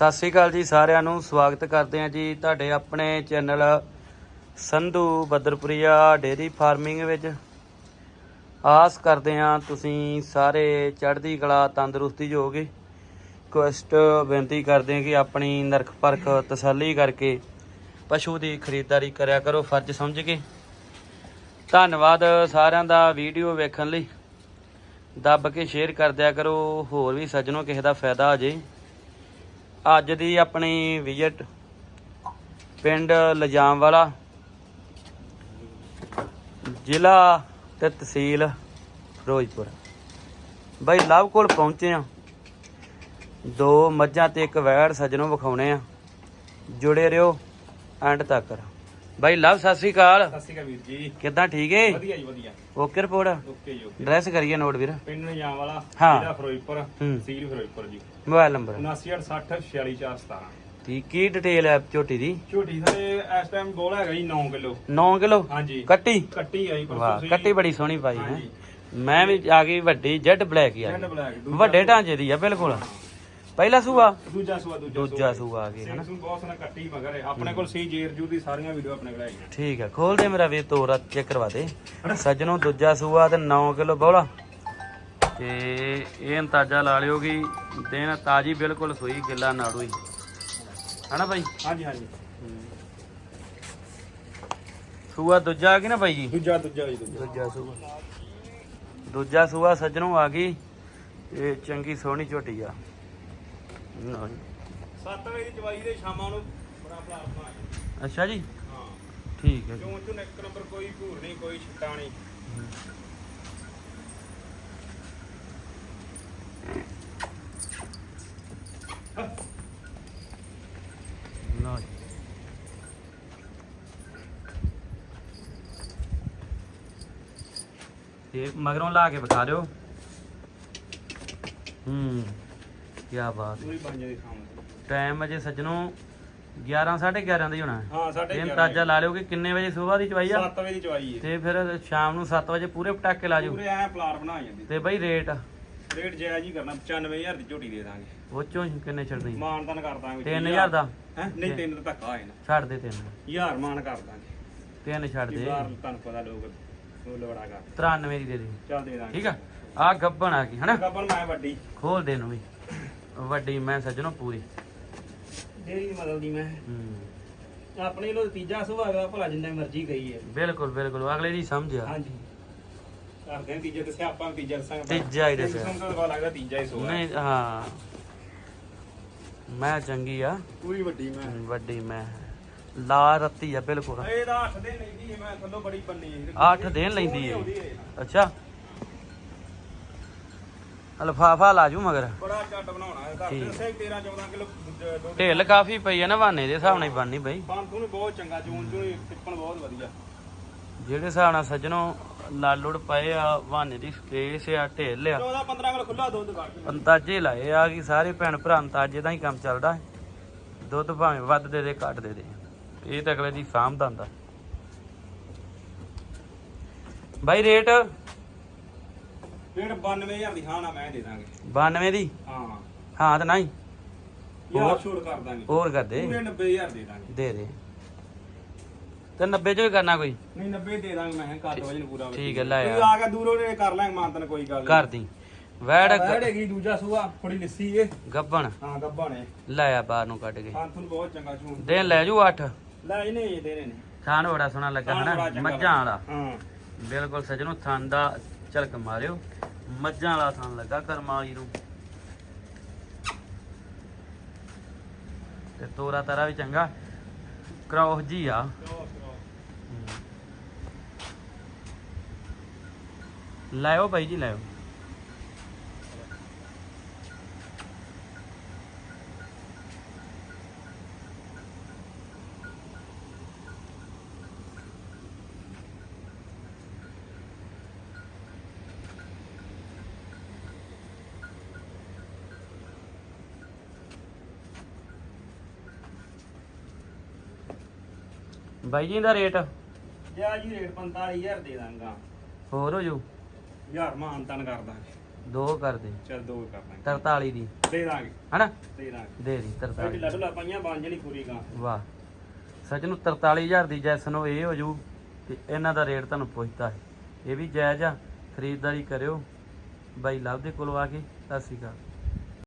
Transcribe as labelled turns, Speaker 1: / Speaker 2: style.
Speaker 1: ਸਤਿ ਸ੍ਰੀ ਅਕਾਲ ਜੀ ਸਾਰਿਆਂ ਨੂੰ, ਸਵਾਗਤ ਕਰਦੇ ਹਾਂ ਜੀ ਤੁਹਾਡੇ ਆਪਣੇ channel Sandhu Badarpuria dairy farming ਵਿੱਚ। ਆਸ ਕਰਦੇ ਹਾਂ ਤੁਸੀਂ ਸਾਰੇ ਚੜ੍ਹਦੀ ਕਲਾ ਤੰਦਰੁਸਤੀ 'ਚ ਹੋਗੇ ਕੁਐਸਟ ਬੇਨਤੀ ਕਰਦੇ ਹਾਂ ਕਿ ਆਪਣੀ ਨਰਖ ਪਰਖ ਤਸੱਲੀ ਕਰਕੇ ਪਸ਼ੂ ਦੀ ਖਰੀਦਦਾਰੀ ਕਰਿਆ ਕਰੋ, ਫਰਜ਼ ਸਮਝ ਕੇ। ਧੰਨਵਾਦ ਸਾਰਿਆਂ ਦਾ ਵੀਡੀਓ ਵੇਖਣ ਲਈ। ਦੱਬ ਕੇ ਸ਼ੇਅਰ ਕਰ ਦਿਆ ਕਰੋ, ਹੋਰ ਵੀ ਸੱਜਣੋ ਕਿਸੇ ਦਾ ਫਾਇਦਾ ਹੋ ਜੇ। ਅੱਜ ਦੀ ਆਪਣੀ ਵਿਜ਼ਿਟ ਪਿੰਡ ਲਜਾਮ ਵਾਲਾ ਜ਼ਿਲ੍ਹਾ ਤੇ ਤਹਿਸੀਲ ਫਿਰੋਜ਼ਪੁਰ। ਬਾਈ ਲਵ ਕੋਲ ਪਹੁੰਚੇ ਆ ਦੋ ਮੱਝਾਂ ਤੇ ਇੱਕ ਵੈੜ ਸੱਜਣੋਂ ਵਿਖਾਉਣੇ ਆ। ਜੁੜੇ ਰਹੋ ਐਂਡ ਤੱਕ। ਬਾਈ ਲਵ ਸਤਿ ਸ੍ਰੀ ਅਕਾਲ।
Speaker 2: ਸਤਿ ਸ਼੍ਰੀ ਅਕਾਲ ਵੀਰ ਜੀ।
Speaker 1: ਕਿੱਦਾਂ ਠੀਕ ਏ?
Speaker 2: ਵਧੀਆ ਜੀ ਵਧੀਆ।
Speaker 1: Okay report?
Speaker 2: ਓਕੇ ਜੀ ਓਕੇ।
Speaker 1: ਡਰੈਸ ਕਰੀਏ ਨੋਟ ਵੀਰ।
Speaker 2: ਪਿੰਡ ਨਿਜਾਮ ਵਾਲਾ
Speaker 1: ਹਾਂ।
Speaker 2: ਜ਼ਿਲ੍ਹਾ ਫਿਰੋਜ਼ਪੁਰ
Speaker 1: ਹੂੰ।
Speaker 2: ਫਿਰੋਜ਼ਪੁਰ ਜੀ।
Speaker 1: Mobile number.
Speaker 2: 7960
Speaker 1: ਠੀਕ ਕੀ ਡਿਟੇਲ ਹੈ ਝੋਟੀ ਦੀ?
Speaker 2: ਝੋਟੀ ਥਲੇ ਇਸ ਟਾਈਮ ਗੋਲ ਹੈਗਾ ਜੀ 9 ਕਿਲੋ।
Speaker 1: 9 ਕਿਲੋ?
Speaker 2: ਹਾਂਜੀ।
Speaker 1: ਕੱਟੀ?
Speaker 2: ਕੱਟੀ ਆਈ
Speaker 1: ਵਾਹ ਕੱਟੀ ਬੜੀ ਸੋਹਣੀ ਪਾਈ ਹੈ।
Speaker 2: ਹਾਂਜੀ।
Speaker 1: ਮੈਂ ਵੀ ਆ ਗਈ ਵੱਡੀ ਜੈਡ ਬਲੈਕ
Speaker 2: ਦੂਜਾ
Speaker 1: ਵੱਡੇ ਢਾਂਚੇ ਦੀ ਆ ਬਿਲਕੁਲ। ਪਹਿਲਾ ਸੂਆ?
Speaker 2: ਦੂਜਾ ਸੂਆ ਦੂਜਾ
Speaker 1: ਦੂਜਾ ਸੂਆ ਆ ਗਿਆ
Speaker 2: ਸਿੰਘ
Speaker 1: ਹਨਾ?
Speaker 2: ਸੁਣ ਬਹੁਤ ਸੋਹਣਾ ਕੱਟੀ ਮਗਰ ਹੈ। ਆਪਣੇ ਕੋਲ ਸੀ ਜੇਰ ਜੂ ਦੀ ਸਾਰੀਆਂ ਵੀਡੀਓ ਆਪਣੇ ਕੋਲ ਹੈਗੀਆਂ।
Speaker 1: ਠੀਕ ਹੈ ਖੋਲ ਦੇ ਮੇਰਾ ਵੀ ਤੋਰਾ ਚੈੱਕ ਕਰਵਾ ਦੇ। ਸੱਜਣੋਂ ਦੂਜਾ ਸੂਆ ਤੇ 9 ਕਿਲੋ ਬੌਲਾ। ਤੇ ਇਹ ਅੰਦਾਜ਼ਾ ਲਾ ਲਿਓ ਕਿ ਦਿਨ ਤਾਜੀ ਬਿਲਕੁਲ ਸੂਈ ਗਿੱਲਾ ਨਾੜੂ ਹੀ। ਹਨਾ ਭਾਈ
Speaker 2: ਹਾਂਜੀ ਹਾਂਜੀ।
Speaker 1: ਸੂਆ ਦੂਜਾ ਆ ਗਈ ਨਾ ਭਾਈ ਜੀ?
Speaker 2: ਦੂਜਾ ਦੂਜਾ ਜੀ ਦੂਜਾ।
Speaker 1: ਦੂਜਾ ਸੂਆ। ਦੂਜਾ ਸੂਆ ਸੱਜਣੋਂ ਆ ਗਈ ਇਹ ਚੰਗੀ ਸੋਹਣੀ ਝੋਟੀ ਆ। ਲਓ ਜੀ।
Speaker 2: 7 ਵਜੇ ਦੀ ਚਵਾਈ ਦੇ ਸ਼ਾਮਾਂ ਨੂੰ ਬੜਾ ਭਲਾ ਬਣਾ
Speaker 1: ਅੱਛਾ ਜੀ?
Speaker 2: ਹਾਂ।
Speaker 1: ਠੀਕ ਹੈ ਜੀ।
Speaker 2: ਚੋਂ ਚੋਂ ਇੱਕ ਨੰਬਰ ਕੋਈ ਭੂਰ ਨਹੀਂ ਕੋਈ ਛਿੱਟਾ ਨਹੀਂ।
Speaker 1: ਲਓ ਜੀ। ਤੇ ਮਗਰੋਂ ਲਾ ਕੇ ਵਿਖਾ ਦਿਓ। ਹੂੰ। ਕੀ ਬਾਤ ਹੈ।
Speaker 2: ਪੂਰੀ ਬਣ ਜਾਂਦੀ ਸਾਹਮਣੇ
Speaker 1: ਟਾਈਮ ਅਜੇ ਸੱਜਣੋਂ 11 11:30 ਦਾ ਹੀ ਹੋਣਾ। ਹੈ
Speaker 2: ਹਾਂ ਸਾਡੇ
Speaker 1: ਇਹ ਅੰਦਾਜ਼ਾ ਲਾ ਲਿਓ ਕਿ ਕਿੰਨੇ ਵਜੇ ਸਵੇਰ ਦੀ ਚਵਾਈ ਆ?
Speaker 2: 7 ਵਜੇ ਦੀ ਚਵਾਈ ਹੈ।
Speaker 1: ਤੇ ਫਿਰ ਸ਼ਾਮ ਨੂੰ 7 ਵਜੇ ਪੂਰੇ ਪਟਾਕੇ ਲਾ ਜਾਓ।
Speaker 2: ਪੂਰੇ ਐ ਪਲਾਰ ਬਣਾ ਜਾਂਦੀ।
Speaker 1: ਤੇ ਬਈ ਰੇਟ?
Speaker 2: ਰੇਟ ਜਾਇਜ਼ ਹੀ ਕਰਨਾ 95000 ਦੀ ਝੋਟੀ ਦੇ ਦਾਂਗੇ।
Speaker 1: ਉਹ ਚੋਂ ਕਿੰਨੇ ਛੱਡਦੇ
Speaker 2: ਮਾਨਦਾਨ ਕਰ ਦਾਂਗੇ।
Speaker 1: 3000 ਦਾ?
Speaker 2: ਹੈ? ਨਹੀਂ ਤਿੰਨ ਦਾ ਧੱਕਾ ਹੈ ਨਾ।
Speaker 1: ਛੱਡ ਦੇ ਤਿੰਨ।
Speaker 2: ਹਜ਼ਾਰ ਮਾਨ ਕਰ ਦਾਂਗੇ।
Speaker 1: ਤਿੰਨ ਛੱਡ ਦੇ।
Speaker 2: ਬਾਹਰ ਤੁਹਾਨੂੰ ਪਤਾ ਲੋਕ ਉਹ ਲੋੜਾ ਕਰ
Speaker 1: 93 ਦੀ ਦੇ ਦੇ।
Speaker 2: ਚੱਲ ਦੇ ਦਾਂਗੇ।
Speaker 1: ਠੀਕ ਆ? ਆ ਗੱਬਣ ਆ ਗਈ ਹਨਾ?
Speaker 2: ਗੱਬਰ ਮੈਂ ਵੱਡੀ।
Speaker 1: ਖੋਲ ਦੇ ਨੂੰ ਵੀ। ਵੱਡੀ ਮੈਂ ਸੱਜਣੋ ਪੂਰੀ।
Speaker 2: ਡੇਰੀ ਮਦਲ ਦੀ ਮੈਂ।
Speaker 1: ਹੂੰ।
Speaker 2: ਆਪਣੇ ਲੋ ਤੀਜਾ ਸੁਭਾਅ ਭਲਾ ਜਿੰਨਾ ਮਰਜ਼ੀ ਗਈ ਹੈ
Speaker 1: ਬਿਲਕੁਲ ਬਿਲਕੁਲ। ਅਗਲੇ ਦੀ ਸਮਝ ਆ।
Speaker 2: ਹਾਂਜੀ। ਕਰਦੇ ਹਾਂ ਤੀਜੇ ਦੱਸਿਆ ਆਪਾਂ ਤੀਜਾ ਦੱਸਾਂਗੇ
Speaker 1: ਤੀਜਾ ਹੀ ਦੱਸਿਆ।
Speaker 2: ਸਾਨੂੰ ਤਾਂ ਲੱਗਦਾ ਤੀਜਾ ਹੀ ਸੋਆ
Speaker 1: ਨਹੀਂ ਹਾਂ। ਮੈਂ ਚੰਗੀ ਆ।
Speaker 2: ਪੂਰੀ ਵੱਡੀ ਮੈਂ।
Speaker 1: ਵੱਡੀ ਮੈਂ। ਲਾ ਰੱਤੀ ਆ ਬਿਲਕੁਲ।
Speaker 2: ਇਹਦਾ 8 ਦਿਨ ਲੈਂਦੀ ਹੈ ਮੈਂ ਥੱਲੋਂ ਬੜੀ ਪੰਨੀ।
Speaker 1: ਅੱਠ ਦਿਨ ਲੈਂਦੀ ਏ। ਅੱਛਾ। ਲਫਾਫਾ ਲਾ ਜੂ ਮਗਰ।
Speaker 2: ਬੜਾ ਚੱਟ ਬਣਾਉਣਾ ਹੈ ਘਰ
Speaker 1: ਠੀਕ।
Speaker 2: ਦੇ ਦੱਸਿਆ 13 14 ਕਿਲੋ ਦੁੱਧ
Speaker 1: ਢਿੱਲ ਕਾਫੀ ਪਈ ਆ ਨਾ ਬਹਾਨੇ ਦੇ ਹਿਸਾਬ ਨਾਲ ਹੀ ਬਣਨੀ ਬਈ।
Speaker 2: ਪੰਪ ਨੂੰ ਬਹੁਤ ਚੰਗਾ ਚੂਨ ਚੂਨ ਟਿੱਪਣ ਬਹੁਤ ਵਧੀਆ।
Speaker 1: ਜਿਹੜੇ ਹਿਸਾਬ ਨਾਲ ਸੱਜਣੋ ਲਾਲੁੜ ਪਏ ਆ ਬਹਾਨੇ ਦੀ ਸਪੇਸ ਆ ਢਿੱਲ ਆ।
Speaker 2: 14 15 ਕਿਲੋ ਖੁੱਲਾ ਦੁੱਧ ਕੱਢ ਕੇ।
Speaker 1: ਅੰਦਾਜ਼ੇ ਲਾਏ ਆ ਕਿ ਸਾਰੇ ਭੈਣ ਭਰਾ ਅੰਦਾਜ਼ੇ ਦਾ ਹੀ ਕੰਮ ਚੱਲਦਾ ਹੈ। ਦੁੱਧ ਭਾਵੇਂ ਵੱਧ ਦੇ ਦੇ ਘੱਟ ਦੇ ਦੇ। ਇਹ ਤਾਂ ਅਗਲੇ ਦੀ ਸਾਂਭ ਦਾ ਹੁੰਦਾ ਬਾਈ ਰੇਟ
Speaker 2: ਰੇਟ 92000 ਦੀ ਹਾਂ ਨਾ ਮੈਂ ਦੇ ਦਾਂਗੇ।
Speaker 1: 92 ਦੀ?
Speaker 2: ਹਾਂ।
Speaker 1: ਹਾਂ ਤਾਂ ਨਹੀਂ।
Speaker 2: ਯਾਰ
Speaker 1: ਹੋਰ?
Speaker 2: ਛੋੜ ਕਰ ਦਾਂਗੇ।
Speaker 1: ਹੋਰ ਕਰ ਦੇ।
Speaker 2: ਪੂਰੇ 90000 ਦੇ ਦਾਂਗੇ।
Speaker 1: ਦੇ ਦੇ। ਤੇ 90 ਚੋਂ ਹੀ ਕਰਨਾ ਕੋਈ?
Speaker 2: ਨਹੀਂ 90 ਦੇ ਦਾਂਗੇ ਮੈਂ ਘੱਟ ਵਜਨ ਪੂਰਾ।
Speaker 1: ਠੀਕ ਹੈ, ਲੈ ਆ।
Speaker 2: ਆ ਕੇ ਦੂਰੋਂ ਨੇ ਕਰ ਲਾਂਗੇ ਮਾਨਤਨ ਕੋਈ ਗੱਲ
Speaker 1: ਕਰ ਦੀ। ਵੈੜ
Speaker 2: ਹੈਗੀ ਦੂਜਾ ਸੂਆ ਥੋੜੀ ਲਿੱਸੀ ਏ।
Speaker 1: ਗੱਬਣ।
Speaker 2: ਹਾਂ ਗੱਬਾ ਨੇ
Speaker 1: ਲੈ ਆ ਬਾਹਰ ਨੂੰ ਕੱਢ ਕੇ।
Speaker 2: ਤੁਹਾਨੂੰ ਬਹੁਤ ਚੰਗਾ ਚੂਨ
Speaker 1: ਦਿਨ ਲੈ ਜੂ 8
Speaker 2: ਲੈ ਇਹਨੇ ਇਹ ਦੇਣੇ ਨੇ।
Speaker 1: ਥਾਣ ਬੜਾ ਸੋਹਣਾ ਲੱਗਾ
Speaker 2: ਬੜਾ
Speaker 1: ਹਨਾ।
Speaker 2: ਚੰਗਾ
Speaker 1: ਮੱਝਾਂ ਵਾਲਾ।
Speaker 2: ਹਾਂ।
Speaker 1: ਬਿਲਕੁਲ ਸੱਜਣੋ ਥਣ ਦਾ ਝਲਕ ਮਾਰਿਓ। ਮੱਝਾਂ ਵਾਲਾ ਥਣ ਲੱਗਾ ਕਰਮਾਂ ਵਾਲੀ ਨੂੰ। ਤੇ ਤੋਰਾ ਤਾਰਾ ਵੀ ਚੰਗਾ। ਕ੍ਰੋਸ ਜੀ ਆ। ਲਾਇਓ ਭਾਈ ਜੀ ਲਾਇਓ। ਬਾਈ ਜੀ ਦਾ ਰੇਟ?
Speaker 2: ਜਾ ਜੀ ਰੇਟ 45000 ਦੇ ਦਾਂਗਾ।
Speaker 1: ਹੋਰ ਹੋ ਜੂ?
Speaker 2: ਯਾਰ ਮਾਨਤਨ ਕਰ ਦਾਂਗੇ।
Speaker 1: ਦੋ ਕਰ ਦੇ।
Speaker 2: ਚੱਲ ਦੋ ਕਰ ਲਾਂਗੇ
Speaker 1: 43 ਦੀ।
Speaker 2: ਦੇ ਦਾਂਗੇ।
Speaker 1: ਹਨਾ?
Speaker 2: ਦੇ ਦਾਂਗੇ।
Speaker 1: ਦੇ ਦੀ
Speaker 2: ਭਾਈ
Speaker 1: 43
Speaker 2: ਲੱਡੂ ਲਾ ਪਾਈਆਂ ਬਣ ਜਣੀ ਪੂਰੀ ਗਾਂ।
Speaker 1: ਵਾਹ। ਸੱਚ ਨੂੰ 43000 ਦੀ ਜੈਸਨ ਇਹ ਹੋ ਜੂ ਤੇ ਇਹਨਾਂ ਦਾ ਰੇਟ ਤੁਹਾਨੂੰ ਪੁੱਛਦਾ ਹੈ। ਇਹ ਵੀ ਜਾਇਜ਼ ਆ। ਖਰੀਦਦਾਰੀ ਕਰਿਓ। ਬਾਈ ਲਵ ਦੇ ਕੋਲ ਆ ਕੇ। ਸਤਿ ਸ਼੍ਰੀ ਅਕਾਲ।